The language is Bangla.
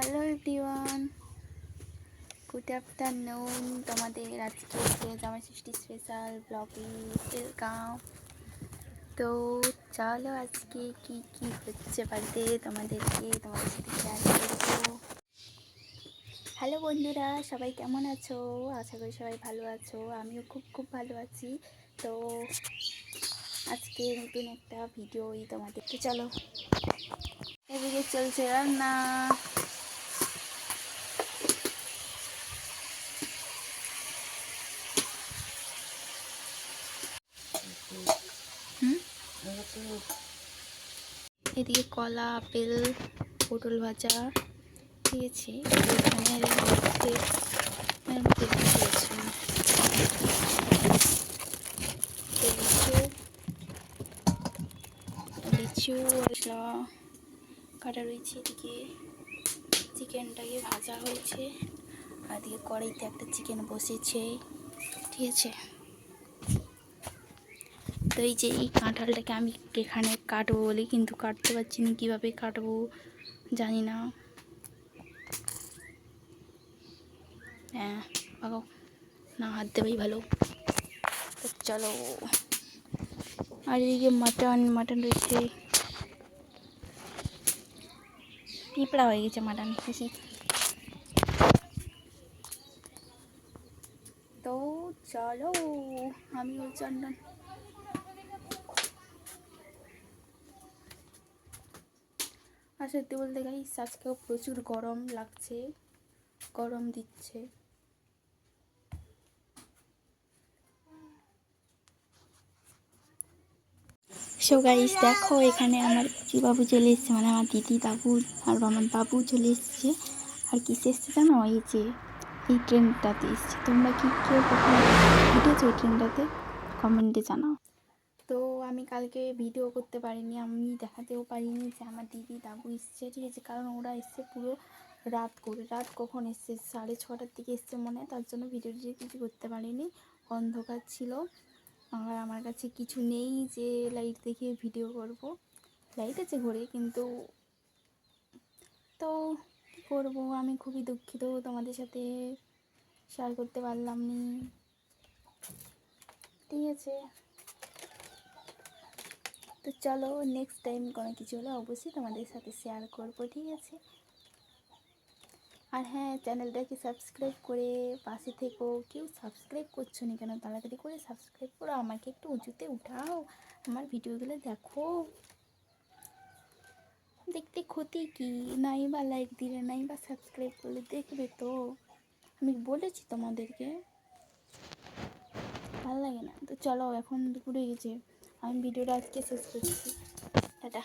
Hello everyone. Good afternoon. তোমাদের আজকে জামাই ষষ্ঠী স্পেশাল ব্লগে ওয়েলকাম তো চলো আজকে কি কি হচ্ছে বাড়িতে তোমাদেরকে, তোমাদের সাথে শেয়ার করব। হ্যালো বন্ধুরা, সবাই কেমন আছো? আশা করি সবাই ভালো আছো। আমিও খুব খুব ভালো আছি। তো আজকে নতুন একটা ভিডিওই তোমাদের তো চলো। এদিকে চলছে রান্না। এদিকে কলা, আপেল, পটল ভাজা দিয়েছি। লিচু কাটা রয়েছে এদিকে। চিকেনটাকে ভাজা হয়েছে। আর এদিকে কড়াইতে একটা চিকেন বসেছে। ঠিক আছে। তো এই যে এই কাঁঠালটাকে আমি এখানে কাটবো বলি কিন্তু কাটতে পারছি না, কীভাবে কাটবো জানি না। হ্যাঁ বাবা, না হাত দেবেই ভালো। তো চলো। আর এদিকে মাটন মাটন রয়েছে। পিঁপড়া হয়ে গেছে মাটন বেশি তো চলো, আমি ওই চন্দন আর সত্যি বলতে গাই আজকেও প্রচুর গরম লাগছে, গরম দিচ্ছে। সো গাইস দেখো এখানে আমার বাবু চলে এসছে মানে আমার দিদি, বাবু আর আমার বাবু চলে এসছে। আর কিসে এসছে জানো? এই যে, এই ট্রেনটাতে এসছে। তোমরা কি কেউ কখনো হেঁটেছো এই ট্রেনটাতে কমেন্টে জানাও। তো আমি কালকে ভিডিও করতে পারিনি, আমি দেখাতেও পারিনি যে আমার দিদি দাবু এসছে, ঠিক আছে? কারণ ওরা এসছে পুরো রাত করে। রাত কখন এসছে? সাড়ে ছটার দিকে এসছে মনে তার জন্য ভিডিও টিডিও কিছু করতে পারিনি। অন্ধকার ছিল। আর আমার কাছে কিছু নেই যে লাইট দেখিয়ে ভিডিও করব। লাইট আছে ঘরে, কিন্তু তো কী করব? আমি খুবই দুঃখিত তোমাদের সাথে শেয়ার করতে পারলাম নি। ঠিক আছে। তো চলো নেক্সট টাইম কোনো কিছু হলে অবশ্যই তোমাদের সাথে শেয়ার করব, ঠিক আছে? আর হ্যাঁ চ্যানেলটাকে সাবস্ক্রাইব করে পাশে থেকো। কেউ সাবস্ক্রাইব করছ না কেন? তাড়াতাড়ি করে সাবস্ক্রাইব করো, আমাকে একটু উঁচুতে উঠাও। আমার ভিডিওগুলো দেখো। দেখতে ক্ষতি কি? নাই বা লাইক দিলে, নাই বা সাবস্ক্রাইব করলে দেখবে তো। আমি বলেছি তোমাদেরকে। ভালো লাগে না? তো চলো, এখন দুপুরে গেছে। আমি ভিডিওটা আজকে শেষ করছি। টাটা।